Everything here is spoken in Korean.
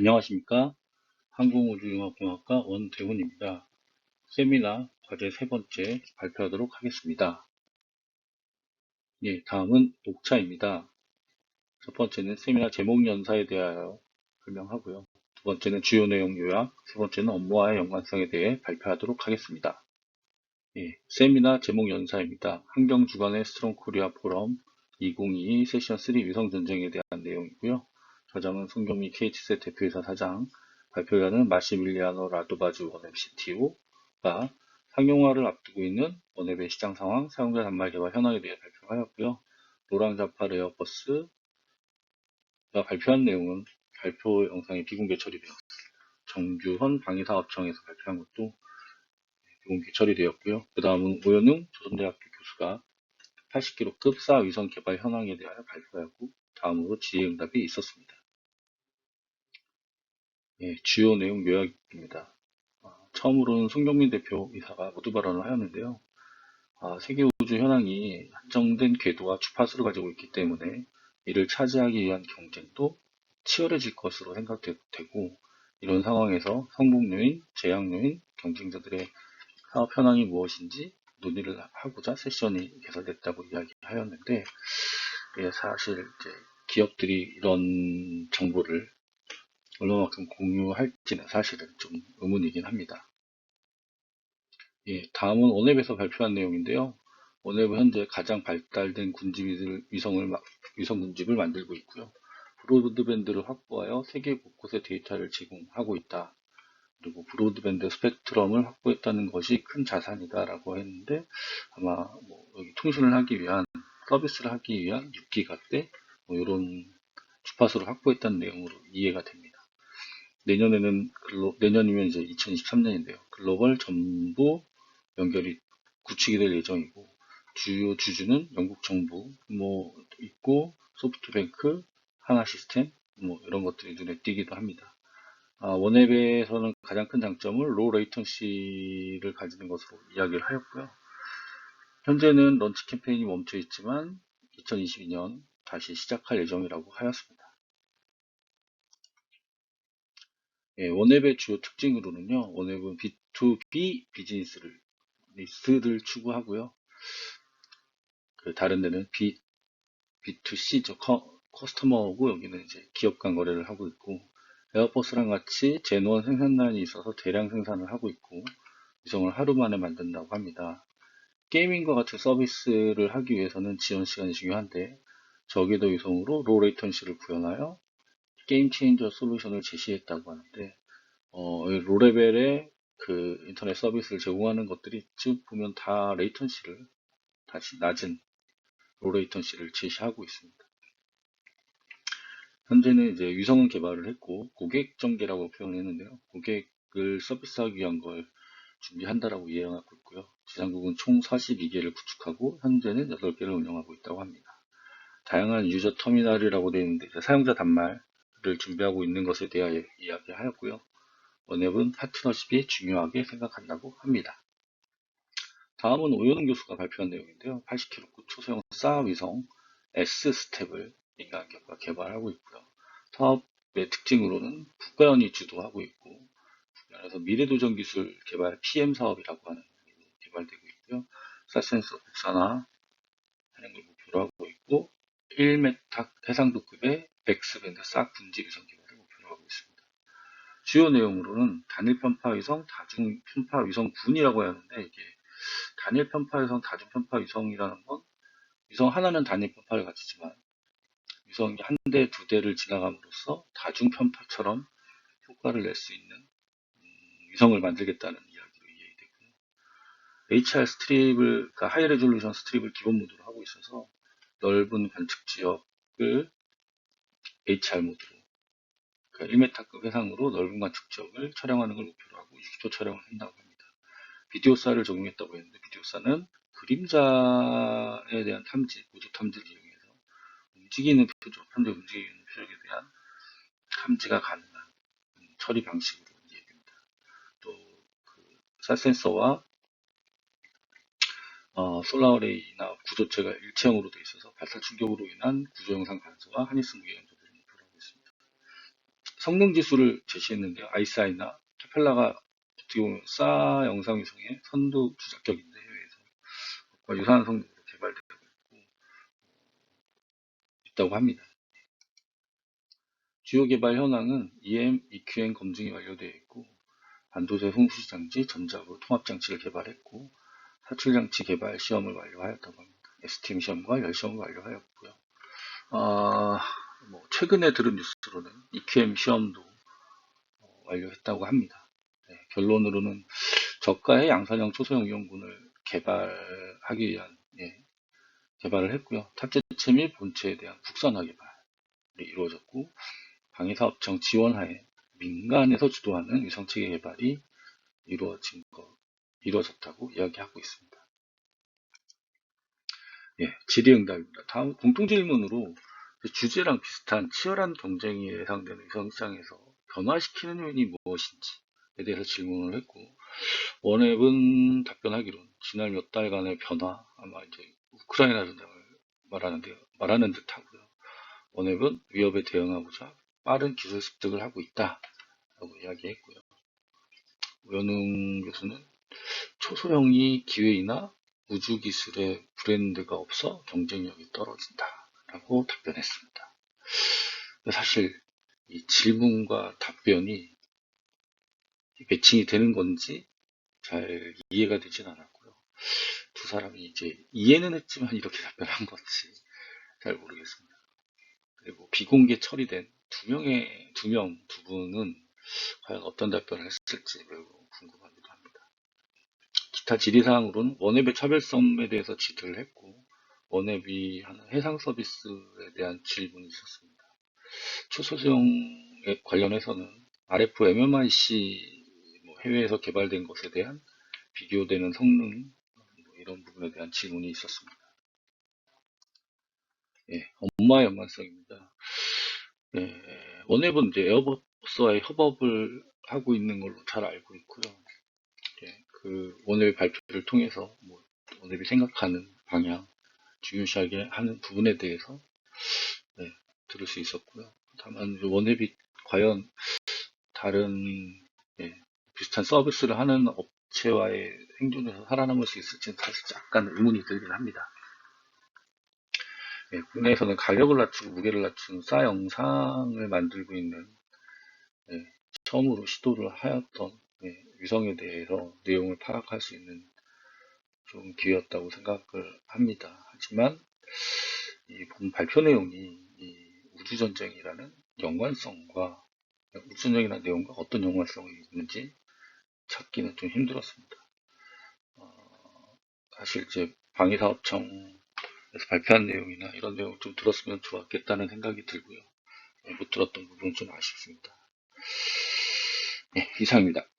안녕하십니까. 항공우주융합공학과 원대훈입니다. 세미나 과제 세 번째 발표하도록 하겠습니다. 예, 다음은 녹차입니다. 첫 번째는 세미나 제목 연사에 대하여 설명하고요. 두 번째는 주요 내용 요약, 세 번째는 업무와의 연관성에 대해 발표하도록 하겠습니다. 예, 세미나 제목 연사입니다. 환경주간의 스트롱 코리아 포럼 2022 세션 3 위성전쟁에 대한 내용이고요. 저장은 송경미 KH셋 대표이사 사장, 발표자는 마시밀리아노 라도바주 원앱 CTO가 상용화를 앞두고 있는 원앱의 시장 상황, 사용자 단말 개발 현황에 대해 발표하였고요. 노랑자파 레어버스가 발표한 내용은 발표 영상이 비공개 처리되었습니다. 정규헌 방위사업청에서 발표한 것도 비공개 처리되었고요. 그 다음은 오연웅 조선대학교 교수가 80kg급 사 위성 개발 현황에 대하여 발표하고 다음으로 지혜응답이 있었습니다. 예, 주요 내용 요약입니다. 아, 처음으로는 송경민 대표 이사가 모두 발언을 하였는데요. 아, 세계 우주 현황이 한정된 궤도와 주파수를 가지고 있기 때문에 이를 차지하기 위한 경쟁도 치열해질 것으로 생각되고 이런 상황에서 성공 요인, 제약 요인, 경쟁자들의 사업 현황이 무엇인지 논의를 하고자 세션이 개설됐다고 이야기하였는데 예, 사실 기업들이 이런 정보를 얼마만큼 공유할지는 사실은 좀 의문이긴 합니다. 예, 다음은 원앱에서 발표한 내용인데요. 원앱은 현재 가장 발달된 군집 위성을, 위성 군집을 만들고 있고요. 브로드밴드를 확보하여 세계 곳곳에 데이터를 제공하고 있다. 그리고 브로드밴드 스펙트럼을 확보했다는 것이 큰 자산이다 라고 했는데 아마 뭐 여기 통신을 하기 위한 서비스를 하기 위한 6기가 때 뭐 이런 주파수를 확보했다는 내용으로 이해가 됩니다. 내년에는 글로, 내년이면 이제 2023년인데요. 글로벌 전부 연결이 구축이 될 예정이고 주요 주주는 영국 정부 뭐 있고 소프트뱅크, 하나 시스템 뭐 이런 것들이 눈에 띄기도 합니다. 아, 원앱에서는 가장 큰 장점을 로우 레이턴시를 가지는 것으로 이야기를 하였고요. 현재는 런치 캠페인이 멈춰 있지만 2022년 다시 시작할 예정이라고 하였습니다. 예, 원앱의 주요 특징으로는요, 원앱은 B2B 비즈니스를, 리스트를 추구하고요. 그 다른 데는 B, B2C, 커, 커스터머고 여기는 이제 기업 간 거래를 하고 있고, 에어버스랑 같이 제노원 생산란이 있어서 대량 생산을 하고 있고, 위성을 하루 만에 만든다고 합니다. 게이밍과 같은 서비스를 하기 위해서는 지원 시간이 중요한데, 저궤도 위성으로 로 레이턴시를 구현하여 게임 체인저 솔루션을 제시했다고 하는데 어, 로레벨의 그 인터넷 서비스를 제공하는 것들이 쭉 보면 다 레이턴시를 다시 낮은 로 레이턴시를 제시하고 있습니다. 현재는 이제 위성은 개발을 했고 고객 전개라고 표현을 했는데요. 고객을 서비스하기 위한 걸 준비한다라고 이해하고 있고요. 지상국은 총 42개를 구축하고 현재는 8개를 운영하고 있다고 합니다. 다양한 유저 터미널이라고 되어 있는데 사용자 단말 를 준비하고 있는 것에 대하여 이야기하였고요. 원앱은 파트너십이 중요하게 생각한다고 합니다. 다음은 오연웅 교수가 발표한 내용인데요. 80kg 초소형 사 위성 S스텝을 인간기업과 개발하고 있고요. 사업의 특징으로는 국가연이 주도하고 있고 국가에서 미래도전 기술 개발 PM 사업이라고 하는 개발되고 있고요. 사센서 국산화 하는 걸 목표로 하고 1m 해상도급의 백스밴드 싹 군지 위성 기반을 목표로 하고 있습니다. 주요 내용으로는 단일 편파 위성, 다중 편파 위성 군이라고 하는데 이게 단일 편파 위성, 다중 편파 위성이라는 건 위성 하나는 단일 편파를 가지지만 위성이 한 대, 두 대를 지나감으로써 다중 편파처럼 효과를 낼 수 있는 음, 위성을 만들겠다는 이야기로 이해되고요. HR 스트립을, 그러니까 하이 레졸루션 스트립을 기본 모드로 하고 있어서 넓은 관측 지역을 HR 모드로 그러니까 1m급 해상으로 넓은 관측 지역을 촬영하는 걸 목표로 하고 60초 촬영을 한다고 합니다. 비디오사를 적용했다고 했는데 비디오사는 그림자에 대한 탐지, 우주 탐지를 이용해서 움직이는 표적, 현재 움직이는 표적에 대한 탐지가 가능한 처리 방식으로 이해됩니다. 또 그 쌀센서와 어, 솔라어레이나 구조체가 일체형으로 되어 있어서 발사 충격으로 인한 구조 영상 관소와 한니스 무게 연소를 목표로 하고 있습니다. 성능 지수를 제시했는데요. 아이사이나 캐펠라가 어떻게 보면 싸 영상 위성의 선두 주작격인데 해외에서 과 유사한 성능으로 개발되고 있고 있다고 합니다. 주요 개발 현황은 EM, EQM 검증이 완료되어 있고 반도체 송수시 장치, 전자부 통합 장치를 개발했고 사출 장치 개발 시험을 완료하였다고 합니다. STM 시험과 열 시험을 완료하였고요. 아, 뭐 최근에 들은 뉴스로는 EQM 시험도 어, 완료했다고 합니다. 네, 결론으로는 저가의 양산형 초소형 이온군을 개발하기 위한 예, 개발을 했고요. 탑재체 및 본체에 대한 국산화 개발이 이루어졌고 방위사업청 지원하에 민간에서 주도하는 위성체계 개발이 이루어진 것, 이루어졌다고 이야기하고 있습니다. 예, 질의응답입니다. 다음 공통질문으로 주제랑 비슷한 치열한 경쟁이 예상되는 위성시장에서 변화시키는 요인이 무엇인지에 대해서 질문을 했고 원앱은 답변하기로는 지난 몇 달간의 변화 아마 이제 우크라이나 전쟁을 말하는 데 말하는 듯하고요. 원앱은 위협에 대응하고자 빠른 기술 습득을 하고 있다라고 이야기했고요. 우현웅 교수는 초소형이 기회이나 우주 기술의 브랜드가 없어 경쟁력이 떨어진다 라고 답변했습니다. 사실 이 질문과 답변이 매칭이 되는 건지 잘 이해가 되진 않았고요. 두 사람이 이제 이해는 했지만 이렇게 답변한 건지 잘 모르겠습니다. 그리고 비공개 처리된 두 명의 두 명 두 분은 과연 어떤 답변을 했을지 매우 궁금하기도 합니다. 기타 질의사항으로는 원앱의 차별성에 대해서 지도를 했고 원앱이 하는 해상 서비스에 대한 질문이 있었습니다. 초소형에 관련해서는 RF MMIC 뭐 해외에서 개발된 것에 대한 비교되는 성능 뭐 이런 부분에 대한 질문이 있었습니다. 예, 엄마의 연관성입니다. 예, 원앱은 이제 에어버스와의 협업을 하고 있는 걸로 잘 알고 있고요. 예, 그 원앱 발표를 통해서 뭐 원앱이 생각하는 방향, 중요시하게 하는 부분에 대해서 네, 들을 수 있었고요. 다만 원앱이 과연 다른 예, 비슷한 서비스를 하는 업체와의 생존에서 살아남을 수 있을지는 사실 약간 의문이 들긴 합니다. 예, 국내에서는 가격을 낮추고 무게를 낮춘 싸 영상을 만들고 있는 예, 처음으로 시도를 하였던 예, 위성에 대해서 내용을 파악할 수 있는 좋은 기회였다고 생각을 합니다. 하지만 이본 발표 내용이 이 우주전쟁이라는 연관성과 우주전쟁이라는 내용과 어떤 연관성이 있는지 찾기는 좀 힘들었습니다. 어, 사실 이제 방위사업청 그래서 발표한 내용이나 이런 내용을 좀 들었으면 좋았겠다는 생각이 들고요. 네, 못 들었던 부분은 좀 아쉽습니다. 네, 이상입니다.